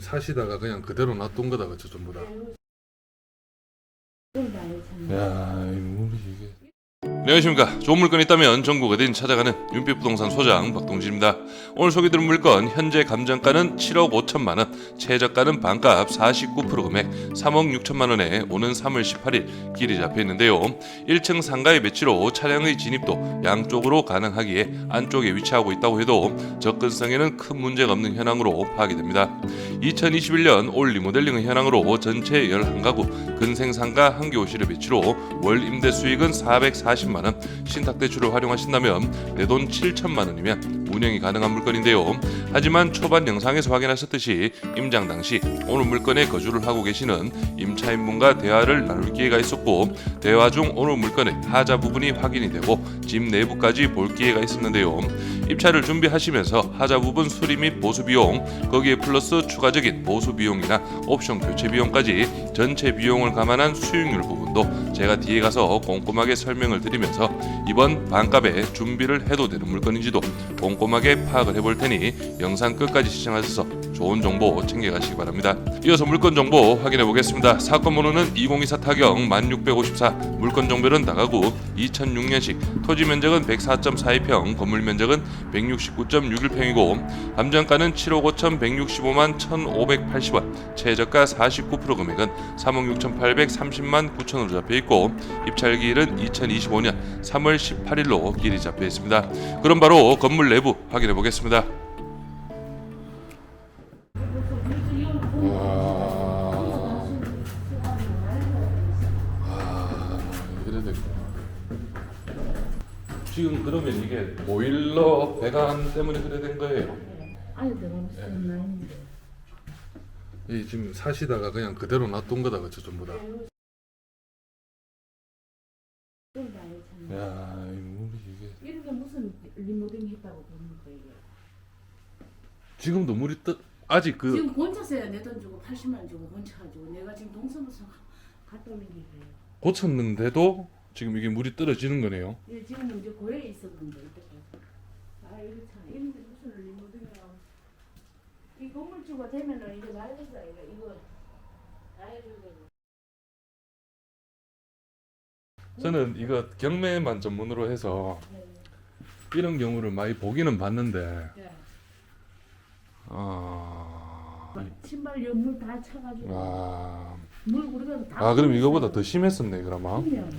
지금 사시다가 그냥 그대로 놔둔 거다 그죠 전부 다. 야, 이 물이 이게. 안녕하십니까. 좋은 물건 있다면 전국 어딘 찾아가는 윤빛 부동산 소장 박동진입니다. 오늘 소개드린 물건 현재 감정가는 7억 5천만 원, 최저가는 반값 49% 금액 3억 6천만 원에 오는 3월 18일 길이 잡혀 있는데요. 1층 상가의 배치로 차량의 진입도 양쪽으로 가능하기에 안쪽에 위치하고 있다고 해도 접근성에는 큰 문제가 없는 현황으로 파악이 됩니다. 2021년 올 리모델링의 현황으로 전체 11가구 근생상가 한교실의 배치로 월 임대 수익은 440만 원, 신탁 대출을 활용하신다면 내 돈 7천만 원이면 운영이 가능한 물건인데요. 하지만 초반 영상에서 확인하셨듯이 임장 당시 오늘 물건에 거주를 하고 계시는 임차인분과 대화를 나눌 기회가 있었고 대화 중 오늘 물건의 하자 부분이 확인이 되고 집 내부까지 볼 기회가 있었는데요. 입차를 준비하시면서 하자 부분 수리 및 보수 비용, 거기에 플러스 추가적인 보수 비용이나 옵션 교체 비용까지 전체 비용을 감안한 수익률 부분도 제가 뒤에 가서 꼼꼼하게 설명을 드리면서 이번 반값에 준비를 해도 되는 물건인지도 꼼꼼하게 파악을 해볼 테니 영상 끝까지 시청하셔서 좋은 정보 챙겨가시기 바랍니다. 이어서 물건 정보 확인해 보겠습니다. 사건 번호는 2024 타경 1654, 물건 정보는 다가구 2006년식, 토지 면적은 104.42평, 건물 면적은 169.61평이고 감정가는 7억 5천 165만 1,580원, 최저가 49% 금액은 3억 6,830만 9천으로 잡혀 있고 입찰기일은 2025년 3월 18일로 길이 잡혀 있습니다. 그럼 바로 건물 내부 확인해 보겠습니다. 와. 아, 지금 그러면 이게 보일러 배관 때문에 그래 된 거예요? 아유 내가 무슨 나인데 이 지금 사시다가 그냥 그대로 놔둔 거다 그죠 전부 다. 야, 이 물이 이게 이렇게 무슨 리모델링 했다고 그러는 거예요. 지금도 물이 뜨 아직 그 지금 본차세야 내돈 주고 80만 원 주고 본차 가지고 내가 지금 동서무서 갔다 오는 길이에요. 고쳤는데도 지금 이게 물이 떨어지는 거네요. 예, 지금 이제 고려에 있었는데 이때까지. 아 이거 참 이런 데 무슨 리모델링이라고. 이 건물주가 되면은 이거 난리다 이거 이거 되고. 저는 이거 경매만 전문으로 해서 네. 이런 경우를 많이 보기는 봤는데 네. 아, 신발 연물 다 차가지고 아, 물 우리가 다. 아 그럼 이거보다 더 심했었네 그러면. 그냥.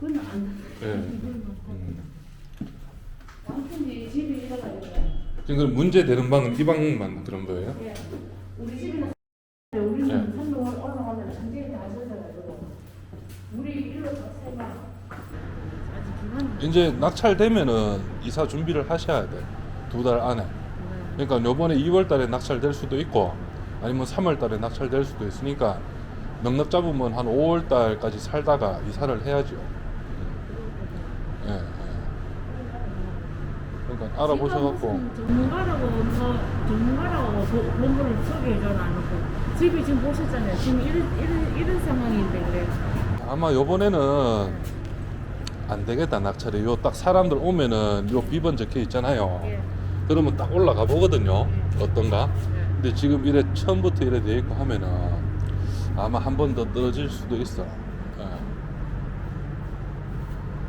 그건 안. 예. 음. 아무튼 이 집이 이래가지고. 지금 그럼 문제 되는 방은 이 방만 그런 거예요? 예. 우리 집이는 우리는 산로 올라가면 완전히 다 젖어가지고 물이 일로 다 새가. 아직 기간은. 이제 낙찰되면은 이사 준비를 하셔야 돼. 두 달 안에. 그러니까 요번에 2월 달에 낙찰될 수도 있고 아니면 3월 달에 낙찰될 수도 있으니까 넉넉 잡으면 한 5월 달까지 살다가 이사를 해야죠. 예. 예. 그러니까 알아보셔갖고 전문가라고 뭐 전문가라고 보- 본부를 소개해줘 놔놓고 집이 지금 보셨잖아요. 지금 이런 이런 이런 상황인데 그래. 아마 요번에는 안 되겠다 낙찰이 요 딱 사람들 오면은 요 비번 적혀 있잖아요. 예. 그러면 딱 올라가 보거든요. 어떤가? 예. 근데 지금 이래 처음부터 이래 돼 있고 하면은 아마 한 번더 떨어질 수도 있어. 예.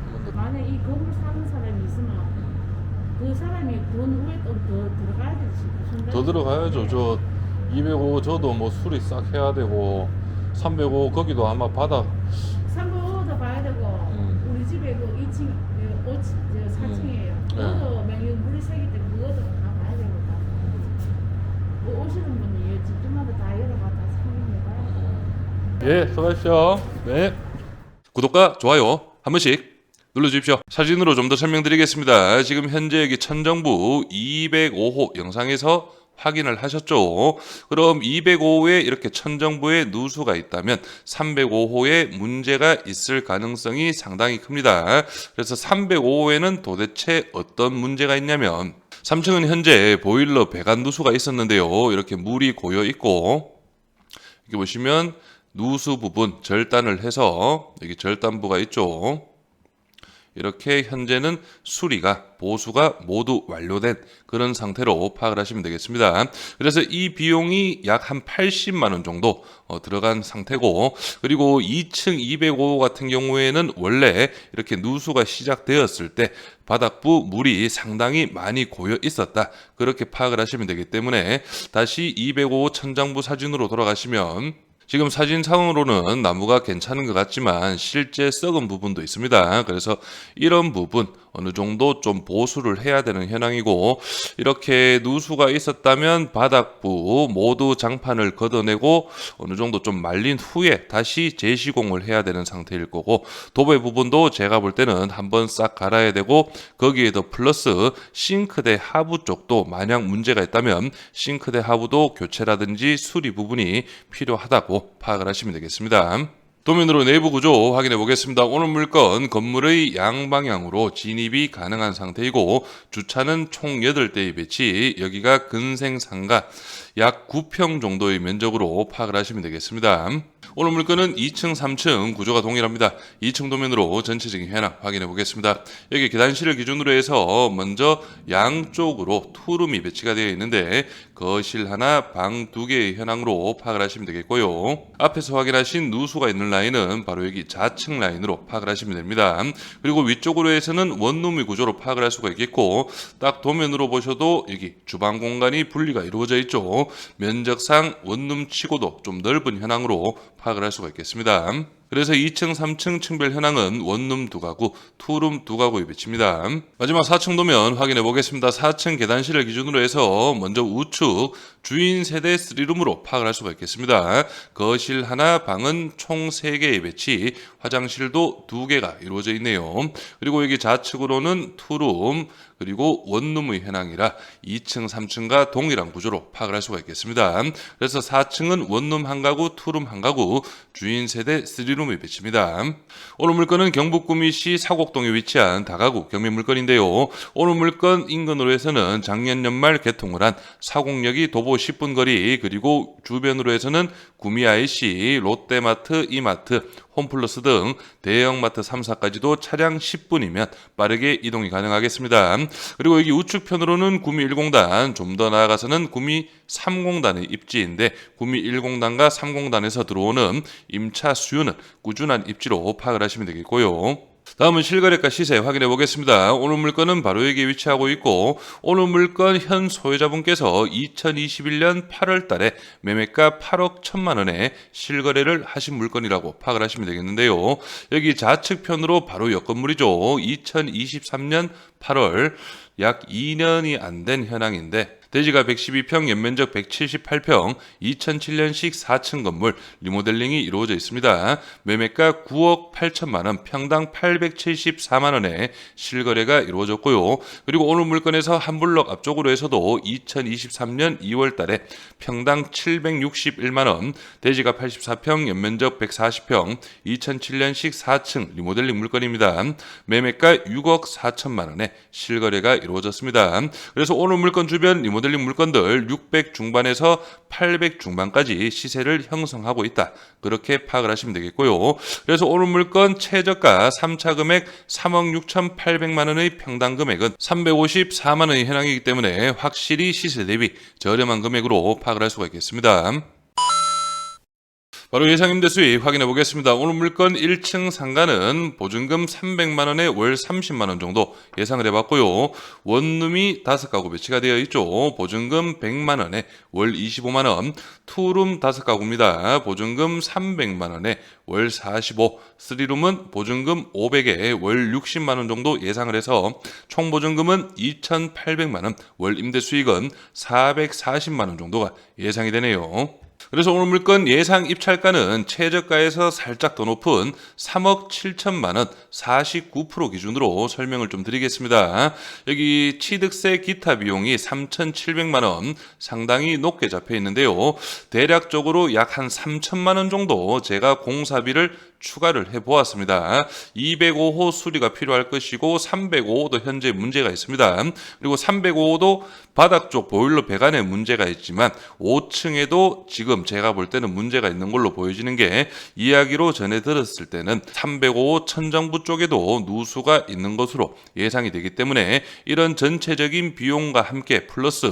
한번 더. 만약 이 건물 사는 사람이 있으면 그 사람이 돈 후에 또더 들어가야 되지. 더 들어가야죠. 저 205 저도 뭐 수리 싹 해야 되고 305 거기도 아마 바닥 3번도 봐야 되고 음. 우리 집에 그 2층, 그 5층, 저 4층이에요. 네. 그것도 명령 물이 새기 때문에 그것도 다 봐야 되고 다. 뭐 오시는 분이 이 집집마다 다 열어가 다 확인해봐야 돼. 예, 수고하십시오. 네. 구독과 좋아요 한 번씩 눌러주십시오. 사진으로 좀 더 설명드리겠습니다. 지금 현재 여기 천정부 205호 영상에서 확인을 하셨죠. 그럼 205호에 이렇게 천정부에 누수가 있다면 305호에 문제가 있을 가능성이 상당히 큽니다. 그래서 305호에는 도대체 어떤 문제가 있냐면 3층은 현재 보일러 배관 누수가 있었는데요. 이렇게 물이 고여 있고 여기 보시면 누수 부분 절단을 해서 여기 절단부가 있죠. 이렇게 현재는 수리가 보수가 모두 완료된 그런 상태로 파악을 하시면 되겠습니다. 그래서 이 비용이 약 한 80만 원 정도 어, 들어간 상태고 그리고 2층 205 같은 경우에는 원래 이렇게 누수가 시작되었을 때 바닥부 물이 상당히 많이 고여 있었다. 그렇게 파악을 하시면 되기 때문에 다시 205 천장부 사진으로 돌아가시면 지금 사진상으로는 나무가 괜찮은 것 같지만 실제 썩은 부분도 있습니다. 그래서 이런 부분 어느 정도 좀 보수를 해야 되는 현황이고 이렇게 누수가 있었다면 바닥부 모두 장판을 걷어내고 어느 정도 좀 말린 후에 다시 재시공을 해야 되는 상태일 거고 도배 부분도 제가 볼 때는 한번 싹 갈아야 되고 거기에 더 플러스 싱크대 하부 쪽도 만약 문제가 있다면 싱크대 하부도 교체라든지 수리 부분이 필요하다고 파악을 하시면 되겠습니다. 도면으로 내부 구조 확인해 보겠습니다. 오늘 물건 건물의 양방향으로 진입이 가능한 상태이고 주차는 총 8대의 배치 여기가 근생상가 약 9평 정도의 면적으로 파악을 하시면 되겠습니다. 오늘 물건은 2층, 3층 구조가 동일합니다. 2층 도면으로 전체적인 현황 확인해 보겠습니다. 여기 계단실을 기준으로 해서 먼저 양쪽으로 투룸이 배치가 되어 있는데 거실 하나, 방 두 개의 현황으로 파악을 하시면 되겠고요. 앞에서 확인하신 누수가 있는 라인은 바로 여기 좌측 라인으로 파악을 하시면 됩니다. 그리고 위쪽으로 해서는 원룸의 구조로 파악을 할 수가 있겠고 딱 도면으로 보셔도 여기 주방 공간이 분리가 이루어져 있죠. 면적상 원룸 치고도 좀 넓은 현황으로 파악을 할 수가 있겠습니다. 그래서 2층, 3층 층별 현황은 원룸 두 가구, 투룸 두 가구의 배치입니다. 마지막 4층 도면 확인해 보겠습니다. 4층 계단실을 기준으로 해서 먼저 우측 주인 세대 3룸으로 파악을 할 수가 있겠습니다. 거실 하나, 방은 총 3개의 배치, 화장실도 2개가 이루어져 있네요. 그리고 여기 좌측으로는 투룸, 그리고 원룸의 현황이라 2층, 3층과 동일한 구조로 파악을 할 수가 있겠습니다. 그래서 4층은 원룸 한 가구, 투룸 한 가구, 주인 세대 3룸의 배치입니다. 오늘 물건은 경북 구미시 사곡동에 위치한 다가구 경매 물건인데요. 오늘 물건 인근으로 해서는 작년 연말 개통을 한 사곡역이 도보 10분 거리 그리고 주변으로 해서는 구미 IC, 롯데마트, 이마트, 홈플러스 등 대형마트 3사까지도 차량 10분이면 빠르게 이동이 가능하겠습니다. 그리고 여기 우측편으로는 구미 1공단, 좀 더 나아가서는 구미 3공단의 입지인데 구미 1공단과 3공단에서 들어오는 임차 수요는 꾸준한 입지로 파악을 하시면 되겠고요. 다음은 실거래가 시세 확인해 보겠습니다. 오늘 물건은 바로 여기에 위치하고 있고 오늘 물건 현 소유자분께서 2021년 8월 달에 매매가 8억 1천만 원에 실거래를 하신 물건이라고 파악을 하시면 되겠는데요. 여기 좌측편으로 바로 옆 건물이죠. 2023년 8월 약 2년이 안 된 현황인데 대지가 112평, 연면적 178평, 2007년식 4층 건물 리모델링이 이루어져 있습니다. 매매가 9억 8천만 원, 평당 874만 원에 실거래가 이루어졌고요. 그리고 오늘 물건에서 한 블럭 앞쪽으로 해서도 2023년 2월 달에 평당 761만 원, 대지가 84평, 연면적 140평, 2007년식 4층 리모델링 물건입니다. 매매가 6억 4천만 원에 실거래가 이루어졌습니다. 그래서 오늘 물건 주변 리모 델링 물건들 600 중반에서 800 중반까지 시세를 형성하고 있다. 그렇게 파악을 하시면 되겠고요. 그래서 오늘 물건 최저가 3차 금액 3억 6,800만 원의 평당 금액은 354만 원의 현황이기 때문에 확실히 시세 대비 저렴한 금액으로 파악을 할 수가 있겠습니다. 바로 예상 임 대 수익 확인해 보겠습니다. 오늘 물건 1층 상가는 보증금 300만 원에 월 30만 원 정도 예상을 해봤고요. 원룸이 5가구 배치가 되어 있죠. 보증금 100만 원에 월 25만 원. 투룸 5가구입니다. 보증금 300만 원에 월 45. 쓰리룸은 보증금 500에 월 60만 원 정도 예상을 해서 총 보증금은 2,800만 원. 월 임대 수익은 440만 원 정도가 예상이 되네요. 그래서 오늘 물건 예상 입찰가는 최저가에서 살짝 더 높은 3억 7천만 원 49% 기준으로 설명을 좀 드리겠습니다. 여기 취득세 기타 비용이 3,700만 원 상당히 높게 잡혀 있는데요. 대략적으로 약 한 3천만 원 정도 제가 공사비를 추가를 해보았습니다. 205호 수리가 필요할 것이고 305호도 현재 문제가 있습니다. 그리고 305호도 바닥 쪽 보일러 배관에 문제가 있지만 5층에도 지금 제가 볼 때는 문제가 있는 걸로 보여지는 게 이야기로 전해 들었을 때는 305호 천정부 쪽에도 누수가 있는 것으로 예상이 되기 때문에 이런 전체적인 비용과 함께 플러스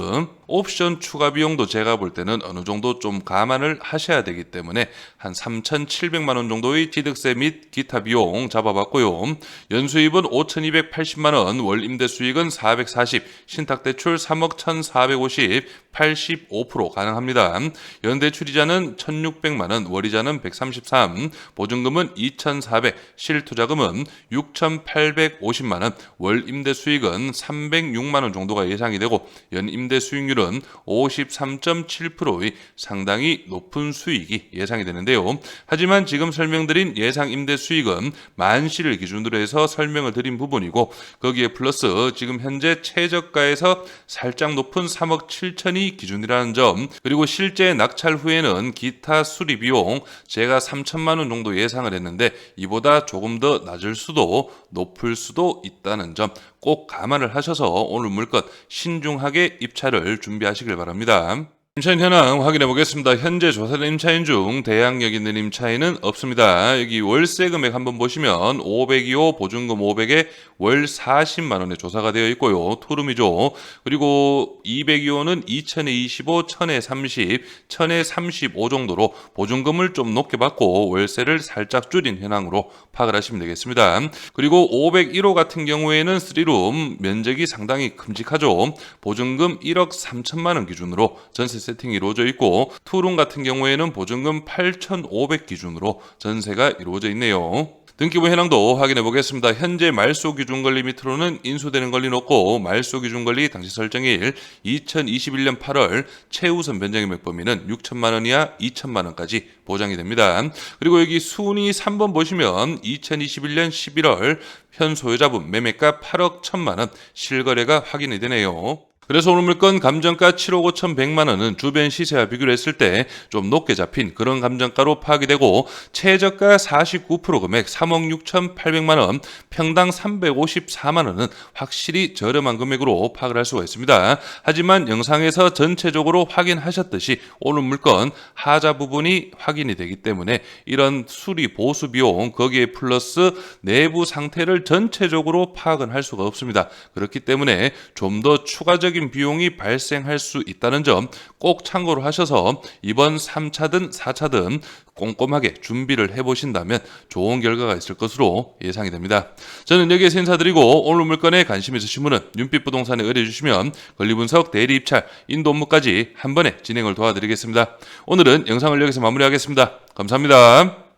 옵션 추가 비용도 제가 볼 때는 어느 정도 좀 감안을 하셔야 되기 때문에 한 3,700만 원 정도의 취득세 및 기타 비용 잡아봤고요. 연수입은 5,280만 원, 월 임대 수익은 440, 신탁 대출 3억 1,450, 85% 가능합니다. 연대 출이자는 1,600만 원, 월이자는 133, 보증금은 2,400, 실투자금은 6,850만 원, 월 임대 수익은 306만 원 정도가 예상이 되고 연 임대 수익률은 53.7%의 상당히 높은 수익이 예상이 되는데요. 하지만 지금 설명드린 예상 임대 수익은 만시를 기준으로 해서 설명을 드린 부분이고 거기에 플러스 지금 현재 최저가에서 살짝 높은 3억 7천이 기준이라는 점 그리고 실제 낙찰 후에는 기타 수리 비용 제가 3천만 원 정도 예상을 했는데 이보다 조금 더 낮을 수도 높을 수도 있다는 점 꼭 감안을 하셔서 오늘 물건 신중하게 입찰을 준비하시길 바랍니다. 임차인 현황 확인해 보겠습니다. 현재 조사된 임차인 중 대항력 있는 임차인은 없습니다. 여기 월세 금액 한번 보시면 502호 보증금 500에 월 40만 원에 조사가 되어 있고요. 투룸이죠. 그리고 202호는 2000에 25, 1000에 30, 1000에 35 정도로 보증금을 좀 높게 받고 월세를 살짝 줄인 현황으로 파악을 하시면 되겠습니다. 그리고 501호 같은 경우에는 3룸 면적이 상당히 큼직하죠. 보증금 1억 3천만 원 기준으로 전세 세팅이 이루어져 있고 투룸 같은 경우에는 보증금 8,500 기준으로 전세가 이루어져 있네요. 등기부 현황도 확인해 보겠습니다. 현재 말소 기준 권리 밑으로는 인수되는 권리 높고 말소 기준 권리 당시 설정일 2021년 8월 최우선 변정금액 범위는 6천만 원 이하 2천만 원까지 보장이 됩니다. 그리고 여기 순위 3번 보시면 2021년 11월 현 소유자분 매매가 8억 1천만 원 실거래가 확인이 되네요. 그래서 오늘 물건 감정가 7억 5천 100만 원은 주변 시세와 비교를 했을 때 좀 높게 잡힌 그런 감정가로 파악이 되고 최저가 49% 금액 3억 6천 8백만 원, 평당 354만 원은 확실히 저렴한 금액으로 파악을 할 수가 있습니다. 하지만 영상에서 전체적으로 확인하셨듯이 오늘 물건 하자 부분이 확인이 되기 때문에 이런 수리 보수 비용 거기에 플러스 내부 상태를 전체적으로 파악은 할 수가 없습니다. 그렇기 때문에 좀 더 추가적인 비용이 발생할 수 있다는 점 꼭 참고를 하셔서 이번 3차든 4차든 꼼꼼하게 준비를 해보신다면 좋은 결과가 있을 것으로 예상이 됩니다. 저는 여기에서 인사드리고 오늘 물건에 관심 있으신 분은 윤빛 부동산에 의뢰주시면 권리분석, 대리 입찰, 인도 업무까지 한 번에 진행을 도와드리겠습니다. 오늘은 영상을 여기서 마무리하겠습니다. 감사합니다.